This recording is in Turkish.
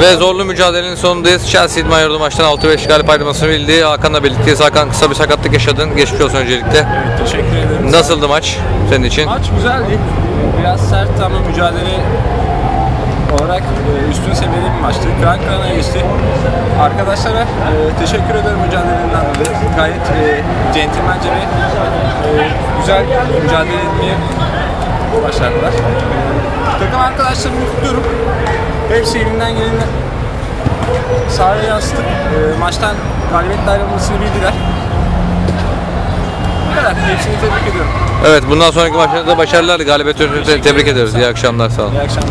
Ve zorlu mücadelenin sonundayız. Chelsea İdman Yurdu maçtan 6-5 galip ayrılmasını bildi. Hakan'la birlikteyiz. Hakan kısa bir sakatlık yaşadın. Geçmiş olsun öncelikle. Evet, teşekkür ederim. Nasıldı maç senin için? Maç güzeldi. Biraz sert ama mücadele olarak e, üstün seviyeli bir maçtı. Kıran kırana geçti. Arkadaşlara e, teşekkür ederim mücadelelerinden dolayı. Gayet e, centilmence ve e, güzel mücadele etmeyi başardılar. Takım arkadaşlarımı kutluyorum. Hepsi elinden geleni sahaya yansıtıp e, maçtan galibiyetle ayrılmasını bildiler. Bu kadar. Hepsini tebrik ediyorum. Evet bundan sonraki maçlarda da başarılar. Galibiyet tebrik ediyoruz. İyi akşamlar sağ olun. İyi akşamlar.